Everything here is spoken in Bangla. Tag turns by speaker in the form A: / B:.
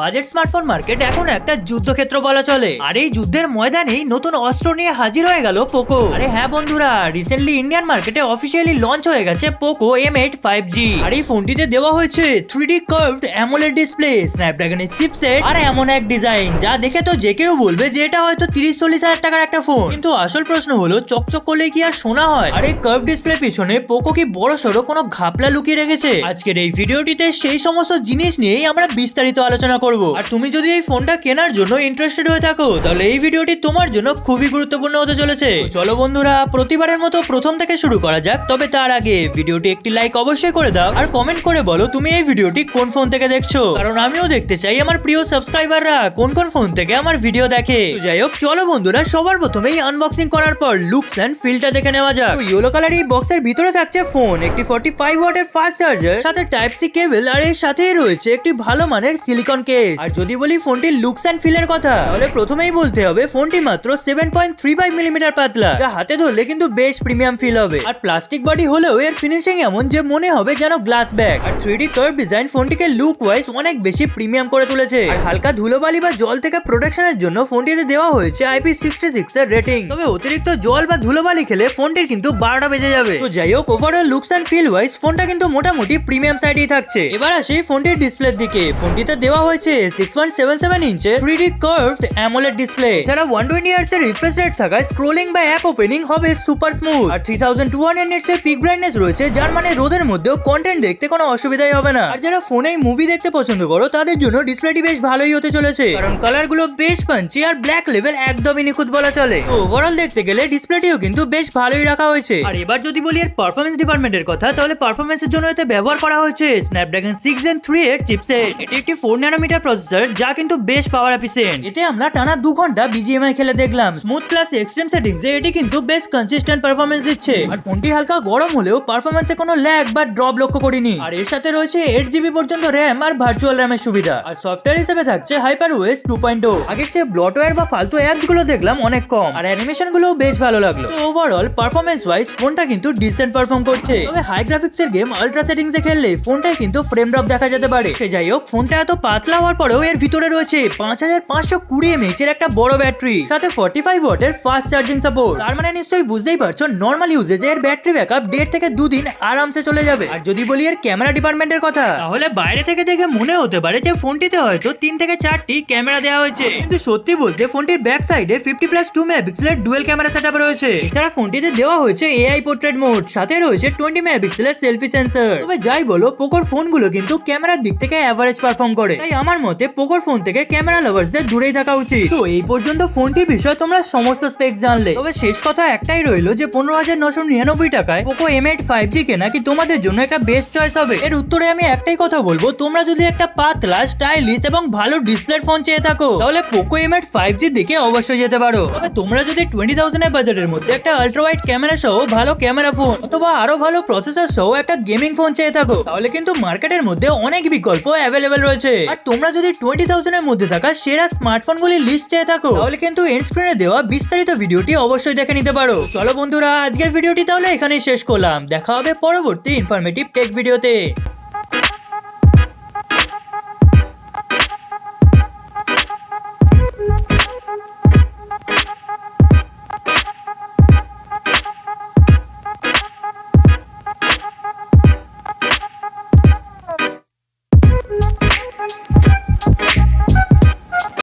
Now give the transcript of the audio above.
A: বাজেট স্মার্টফোন মার্কেট এখন একটা যুদ্ধক্ষেত্র বলা চলে। আর এই যুদ্ধের ময়দানেই নতুন অস্ত্র নিয়ে হাজির হয়ে গেল পোকো। আরে হ্যাঁ বন্ধুরা রিসেন্টলি ইন্ডিয়ান মার্কেটে অফিসিয়ালি লঞ্চ হয়ে গেছে Poco M eight five G আর এই ফোনটিতে দেওয়া হয়েছে three D curved AMOLED display স্ন্যাপড্রাগনের chipset আর এমন এক ডিজাইন যা দেখে তো যে কেউ বলবে যে এটা হয়তো তিরিশ চল্লিশ হাজার টাকার একটা ফোন কিন্তু আসল প্রশ্ন হলো, চকচক করলে কি আর শোনা হয়? আর এই কার্ভ ডিসপ্লের পিছনে পোকো কি বড় সড়ো কোনো ঘাপলা লুকিয়ে রেখেছে? আজকের এই ভিডিওটিতে সেই সমস্ত জিনিস নিয়েই আমরা বিস্তারিত আলোচনা করব। আর তুমি যদি এই ফোনটা কেনার জন্য ইন্টারেস্টেড হয়ে থাকো, তাহলে এই ভিডিওটি তোমার জন্য খুবই গুরুত্বপূর্ণ হতে চলেছে। চলো বন্ধুরা, প্রতিবারের মতো প্রথম থেকে শুরু করা যাক, তবে তার আগে ভিডিওটি একটি লাইক অবশ্যই করে দাও আর কমেন্ট করে বলো তুমি এই ভিডিওটি কোন ফোন থেকে দেখছ। কারণ আমিও দেখতে চাই আমার প্রিয় সাবস্ক্রাইবাররা কোন কোন ফোন থেকে আমার ভিডিও দেখে। যাই হোক, চলো বন্ধুরা, সবার প্রথমেই আনবক্সিং করার পর লুকস এন্ড ফিলটা দেখে নেওয়া যাক। ইয়েলো কালার এই বক্সের ভিতরে থাকছে ফোন একটি 45 ওয়াটের ফাস্ট চার্জার সাথে টাইপ সি কেবল আর এর সাথেই রয়েছে একটি ভালো মানের সিলিকন কেস আর যদি বলি ফোনটির লুকস এন্ড ফিলের কথা, তাহলে প্রথমেই বলতে হবে ফোনটি মাত্র 7.35 মিলিমিটার পাতলা, যা হাতে ধরলে কিন্তু বেশ প্রিমিয়াম ফিল হবে। আর প্লাস্টিক বডি হলেও এর ফিনিশিং এমন যে মনে হবে যেন গ্লাস ব্যাগ আর 3D কার্ভ ডিজাইন ফোনটিকে লুক ওয়াইজ অনেক বেশি প্রিমিয়াম করে তুলেছে। আর হালকা ধুলোবালি বা জল থেকে প্রোটেকশনের জন্য ফোনটিতে দেওয়া হয়েছে আইপি সিক্সটি সিক্স এর রেটিং তবে অতিরিক্ত জল বা ধুলোবালি খেলে ফোনটির কিন্তু বারোটা বেজে যাবে। তো যাই হোক overall looks and feel wise ফোনটা কিন্তু মোটামুটি প্রিমিয়াম সাইডেই থাকছে। এবার আসি ফোনটির ডিসপ্লের দিকে। ফোনটিতে দেওয়া হয়েছে six point seven seven ইঞ্চের three D curved AMOLED display এছাড়া ওয়ান টোয়েন্টি ইয়ার্স এর রিফ্রেশ রেট থাকায় স্ক্রোলিং বা অ্যাপ ওপেনিং হবে সুপার স্মুথ আর থ্রি থাউজেন্ড টু হান্ড্রেড এর পিক ব্রাইটনেস রয়েছে, যার মানে রোদের মধ্যেও কন্টেন্ট দেখতে কোনো অসুবিধাই হবে না। আর যারা ফোনে মুভি দেখতে পছন্দ করো, তাদের জন্য ডিসপ্লেটি বেশ ভালোই হতে চলেছে। কারণ কালারগুলো বেশ পাঞ্চি আর ব্ল্যাক লেভেল একদমই নিখুঁত বলা চলে। ওভারঅল দেখতে গেলে ডিসপ্লেটিও কিন্তু বেশ ভালোই রাখা হয়েছে। আর এবার যদি বলি এর পারফরমেন্স ডিপার্টমেন্টের কথা, তাহলে পারফরমেন্সের জন্য এতে ব্যবহার করা হয়েছে স্ন্যাপড্রাগন সিক্স জেন থ্রি এর চিপসেট এটি একটি ফোর ন্যানোমিটার প্রসেসর যা কিন্তু বেশ পাওয়ার এফিসিয়েন্ট এতে আমরা টানা দু ঘণ্টা বিজিএমআই খেলে দেখলাম। স্মুথ প্লাস এক্সট্রিম সেটিংস এ এটি কিন্তু বেশ কনসিস্টেন্ট পারফরমেন্স দিচ্ছে। আর ফোনটি হালকা গরম হলেও পারফরমেন্সে কোনো ল্যাগ বা ড্রপ লক্ষ্য করিনি। আর এর সাথে রয়েছে এইট জিবি পর্যন্ত র্যাম আর ভার্চুয়াল র্যামের সুবিধা। আর সফটওয়্যার হিসেবে থাকছে হাইপার ওএস টু পয়েন্ট ও আগের চেয়ে ব্লটওয়্যার বা ফালতু অ্যাপসগুলো দেখলাম অনেক কম। আর অ্যানিমেশনগুলো বেশ ভালো লাগল। ওভারঅল পারফরমেন্স ওয়াইজ ফোনটা কিন্তু ডিসেন্ট পারফর্ম করছে। তবে হাই গ্রাফিক্স এর গেম আলট্রা এ খেললে ফোনটায় কিন্তু ফ্রেম ড্রপ দেখা যেতে পারে। সে যাই হোক, ফোনটা এত পাতলা হওয়ার পরেও এর ভিতরে রয়েছে পাঁচ হাজার পাঁচশো কুড়ি এমএইচ এর একটা বড় ব্যাটারি, সাথে ফর্টি ফাইভ ওয়াটের ফাস্ট চার্জিং সাপোর্ট তার মানে নিশ্চয়ই বুঝতেই পারছ নর্মাল ইউজেজে এর ব্যাটারি ব্যাকআপ দেড় থেকে দুদিন আরামসে চলে যাবে। আর যদি বলি এর ক্যামেরা ডিপার্টমেন্টের কথা, তাহলে বাইরে থেকে দেখে মনে হতে পারে যে ফোনটিতে হয়তো তিন থেকে চারটি ক্যামেরা দেওয়া হয়েছে। কিন্তু সত্যি বলতে ফোনটির ব্যাক সাইডে ফিফটি প্লাস টু মেগাপিক্সেলের ডুয়েল ক্যামেরা সেটআপ রয়েছে। এছাড়া ফোনটিতে দেওয়া হয়েছে এআই পোর্ট্রেট মোড সাথে রয়েছে টোয়েন্টি মেগাপিক্সেলের সেলফি সেন্সর তবে যাই বলো পোকোর ফোনগুলো কিন্তু ক্যামেরার দিক থেকে অ্যাভারেজ পারফর্ম করে। তাই আমার মতে পোকোর ফোন থেকে ক্যামেরা লাভার্সদের দূরেই থাকা উচিত। তো এই পর্যন্ত ফোনটির বিষয়ে তোমরা সমস্ত স্পেক্স জানলে। তবে শেষ কথা একটাই রইল যে পনেরো হাজার নশো নিরানব্বই টাকায় Poco M eight five G কেনা কি তোমাদের জন্য একটা বেস্ট চয়েস হবে? এর উত্তরে আমি একটাই কথা বলব, তোমরা যদি একটা পাতলা স্টাইলিশ এবং ভালো ডিসপ্লের ফোন চেয়ে থাকো, তাহলে Poco M eight five G দিকে অবশ্যই যেতে পারো। তবে তোমরা যদি টোয়েন্টি থাউজেন্ডের বাজেটের মধ্যে একটা আল্ট্রা ওয়াইড ক্যামেরা সহ ভালো ক্যামেরা ফোন অথবা আরও ভালো প্রসেসর সহ একটা গেমিং ফোন চেয়ে থাকো, তাহলে কিন্তু মার্কেটের মধ্যে অনেক বিকল্প অ্যাভেলেবেল রয়েছে। আর তোমরা যদি টোয়েন্টি থাউজেন্ডের মধ্যে থাকা সেরা স্মার্টফোনগুলির লিস্ট চেয়ে থাকো, তাহলে কিন্তু এন্ড স্ক্রিনে দেওয়া বিস্তারিত ভিডিওটি অবশ্যই দেখে নিতে পারো। চলো বন্ধুরা, আজকের ভিডিওটি তাহলে এখানেই শেষ করলাম। দেখা হবে পরবর্তী ইনফরমেটিভ টেক ভিডিওতে